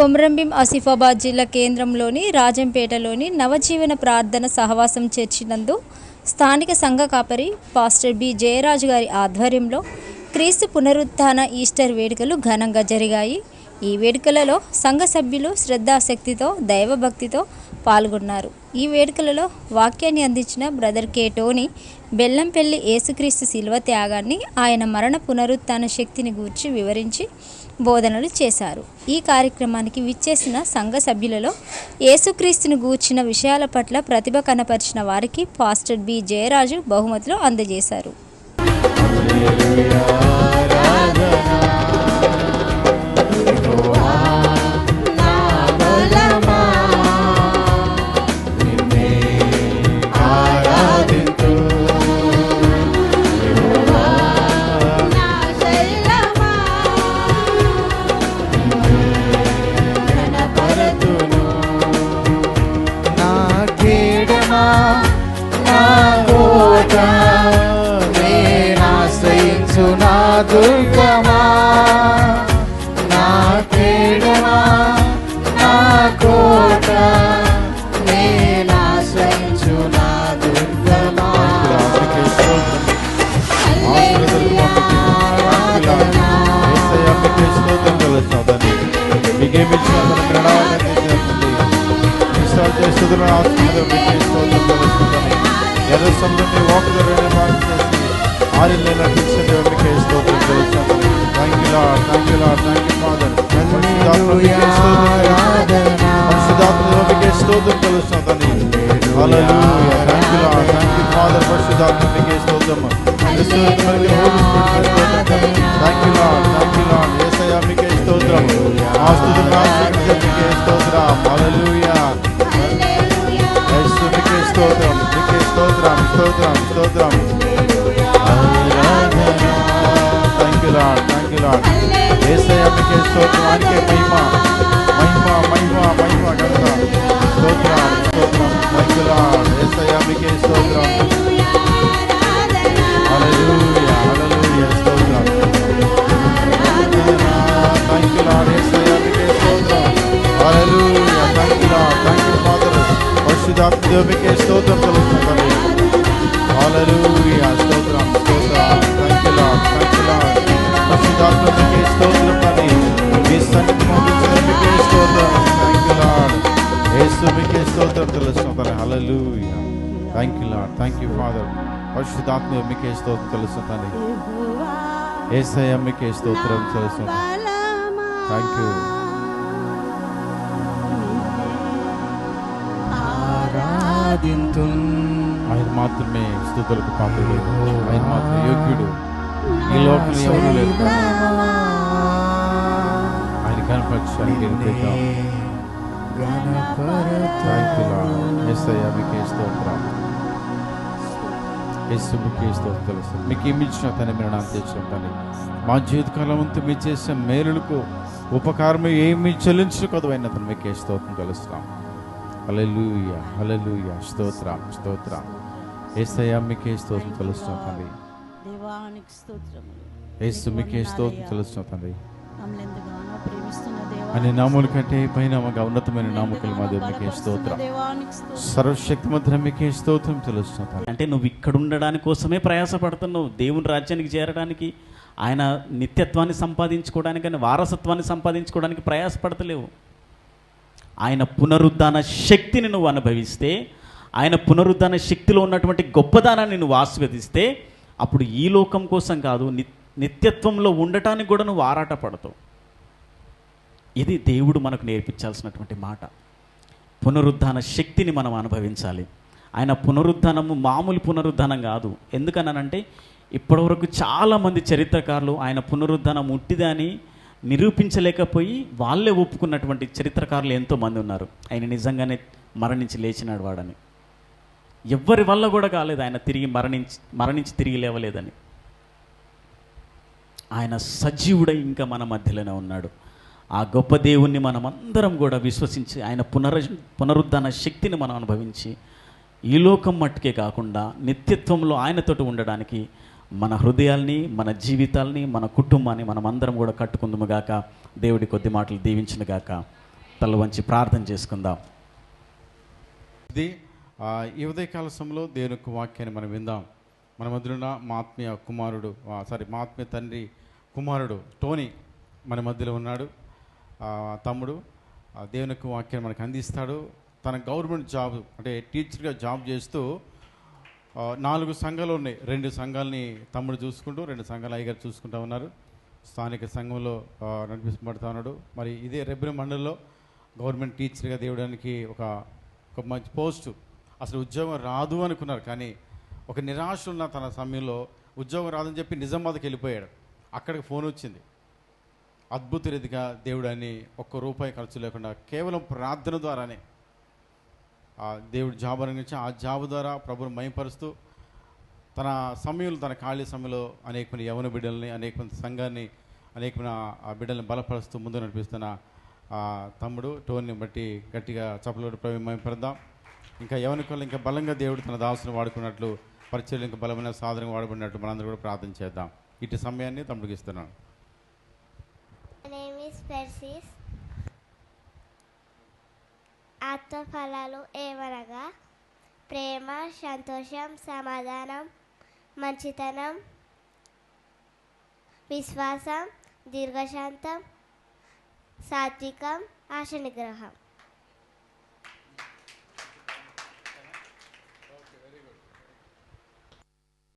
కొమరంభీం ఆసిఫాబాద్ జిల్లా కేంద్రంలోని రాజంపేటలోని నవజీవన ప్రార్థన సహవాసం చేర్చినందు స్థానిక సంఘ కాపరి పాస్టర్ బి. జయరాజు గారి ఆధ్వర్యంలో క్రీస్తు పునరుత్థాన ఈస్టర్ వేడుకలు ఘనంగా జరిగాయి. ఈ వేడుకలలో సంఘ సభ్యులు శ్రద్ధాశక్తితో దైవభక్తితో పాల్గొన్నారు. ఈ వేడుకలలో వాక్యాన్ని అందించిన బ్రదర్ కే. టోనీ బెల్లంపల్లి యేసుక్రీస్తు శిల్వ త్యాగాన్ని ఆయన మరణ పునరుత్థాన శక్తిని గూర్చి వివరించి బోధనలు చేశారు. ఈ కార్యక్రమానికి విచ్చేసిన సంఘ సభ్యులలో యేసుక్రీస్తును గూర్చిన విషయాల పట్ల ప్రతిభ కనపరిచిన వారికి పాస్టర్ బి. జయరాజు బహుమతులు అందజేశారు. స్తోత్రం కలుస్తున్నాను Hallelujah. Thank you, Lord. Thank you, Father. పరిశుద్ధాత్మకే స్తోత్రం. యేసుక్రీస్తు మనకి Holy Spirit స్తోత్రం. Thank you, Lord. యేసయ్యా మీకే స్తోత్రం. మా స్తుతులు ఆశ్రయించే మీకే స్తోత్రం. Hallelujah. స్తోత్రం. మీకే స్తోత్రం. స్తోత్రం. స్తోత్రం. మీకే. ఆయనకే మహిమ. మహిమ, మహిమ, మహిమ పరిశుద్ధాత్మ దేవ మీకే స్తోత్రం కలుగుతుంది Hallelujah. స్తోత్రం. స్తోత్రం. Thank you, Lord. Thank you, Lord. పరిశుద్ధాత్మ మీకే స్తోత్రం తండ్రి. మీ సన్నిధి పంపించిన మీకే స్తోత్రం. Thank you, Lord. యేసు మీకే స్తోత్రం తెలుస్తుంది Hallelujah. Thank you, Lord. Thank you, Father. పరిశుద్ధాత్మ మీకే స్తోత్రం తెలుస్తుంది ఏసయ్య మీకే స్తోత్రం తెలుస్తుంది థ్యాంక్ యూ ఆరాధింతు ఆయన మాత్రమే స్థుతులకు పాత్రుడు. ఆయన మాత్రం యోగ్యుడు. ఈ లోకంలో ఎవరు లేదు ఆయన ఎస్ఐ మీకే ఏమి ఇచ్చిన తన మీరు నాకు తెచ్చిన తని. మా జీవితకాలం అంతా మీరు చేసే మేలులకు ఉపకారం ఏమి చెల్లించకదు అయిన తను మీకే స్తోత్రం తెలుస్తున్నాం హల్లెలూయా హల్లెలూయా స్తోత్రం స్తోత్రం ఏసయ్యా మీకే స్తోత్రం తెలుస్తున్నాం తండ్రి. దేవానికి స్తోత్రములు. యేసు మీకే స్తోత్రం తెలుస్తున్నాం తండ్రి. అనే నాముల కంటే పైన ఉన్నతమైన నామకులు మా స్తోత్రం. దేవానికి స్తోత్రం. సర్వశక్తిమంతుల మీకే స్తోత్రం తెలుస్తున్నాం అంటే నువ్వు ఇక్కడ ఉండడానికి కోసమే ప్రయాసపడుతున్నావు దేవుని రాజ్యానికి చేరడానికి. ఆయన నిత్యత్వాన్ని సంపాదించుకోవడానికి వారసత్వాన్ని సంపాదించుకోవడానికి ప్రయాసపడతలేవు. ఆయన పునరుద్ధాన శక్తిని నువ్వు అనుభవిస్తే ఆయన పునరుద్ధాన శక్తిలో ఉన్నటువంటి గొప్పదానాన్ని నువ్వు ఆస్వాదిస్తే అప్పుడు ఈ లోకం కోసం కాదు ని నిత్యత్వంలో ఉండటానికి కూడా నువ్వు ఆరాటపడతావు. ఇది దేవుడు మనకు నేర్పించాల్సినటువంటి మాట. పునరుద్ధాన శక్తిని మనం అనుభవించాలి. ఆయన పునరుద్ధానము మామూలు పునరుద్ధానం కాదు. ఎందుకన్నానంటే ఇప్పటివరకు చాలామంది చరిత్రకారులు ఆయన పునరుద్ధానం ఉట్టిదని నిరూపించలేకపోయి వాళ్ళే ఒప్పుకున్నటువంటి చరిత్రకారులు ఎంతోమంది ఉన్నారు. ఆయన నిజంగానే మరణించి లేచినాడు వాడని. ఎవ్వరి వల్ల కూడా కాలేదు ఆయన తిరిగి మరణించి మరణించి తిరిగి లేవలేదని. ఆయన సజీవుడై ఇంకా మన మధ్యలోనే ఉన్నాడు. ఆ గొప్ప దేవుణ్ణి మనం అందరం కూడా విశ్వసించి ఆయన పునర పునరుద్ధాన శక్తిని మనం అనుభవించి ఈ లోకం మట్టుకే కాకుండా నిత్యత్వంలో ఆయనతోటి ఉండడానికి మన హృదయాల్ని మన జీవితాల్ని మన కుటుంబాన్ని మనం అందరం కూడా కట్టుకుందుము గాక. దేవుడి కొద్ది మాటలు దీవించిన గాక. తల వంచి ప్రార్థన చేసుకుందాం. ఇది ఈ ఉదయకాల సమయంలో దేవుని యొక్క వాక్యాన్ని మనం విందాం. మన మధ్యలో ఉన్న మా ఆత్మీయ కుమారుడు సారీ మా ఆత్మీయ తండ్రి కుమారుడు టోనీ మన మధ్యలో ఉన్నాడు. తమ్ముడు దేవుని యొక్క వాక్యాన్ని మనకు అందిస్తాడు. తన గవర్నమెంట్ జాబ్ అంటే టీచర్గా జాబ్ చేస్తూ నాలుగు సంఘాలు ఉన్నాయి. రెండు సంఘాలని తమ్ముడు చూసుకుంటూ రెండు సంఘాలు అయ్యగారు చూసుకుంటూ ఉన్నారు. స్థానిక సంఘంలో ఆ, నడిపించబడుతూ ఉన్నాడు. మరి ఇదే రెబ్బెన మండలిలో గవర్నమెంట్ టీచర్గా దేవడానికి ఒక ఒక మంచి పోస్టు. అసలు ఉద్యోగం రాదు అనుకున్నారు. కానీ ఒక నిరాశ ఉన్న తన సమయంలో ఉద్యోగం రాదని చెప్పి నిజామాబాద్కి వెళ్ళిపోయాడు. అక్కడికి ఫోన్ వచ్చింది. అద్భుత రీతిగా దేవుడు అని ఒక్క రూపాయి ఖర్చు లేకుండా కేవలం ప్రార్థన ద్వారానే ఆ దేవుడు జాబ్ అనుగ్రహించి ఆ జాబ్ ద్వారా ప్రభుని మయపరుస్తూ తన సమయంలో తన ఖాళీ సమయంలో అనేకమైన యవన బిడ్డల్ని అనేకమంది సంఘాన్ని అనేకమైన ఆ బిడ్డల్ని బలపరుస్తూ ముందు నడిపిస్తున్న ఆ తమ్ముడు టోన్ని బట్టి గట్టిగా చప్పలు ప్రభు మయపరుద్దాం. ఇంకా యవనికలు ఇంకా బలంగా దేవుడు తన దాసును వాడుకున్నట్లు పరిచయలు ఇంకా బలమైన సాధనంగా వాడుకున్నట్లు మనందరూ కూడా ప్రార్థన చేద్దాం. ఇటు సమయాన్ని తమ్ముడికి ఇస్తున్నాను. ఆత్మఫలాలు ఏమనగా? ప్రేమ సంతోషం సమాధానం మంచితనం విశ్వాసం దీర్ఘశాంతం సాత్వికం ఆశ నిగ్రహం.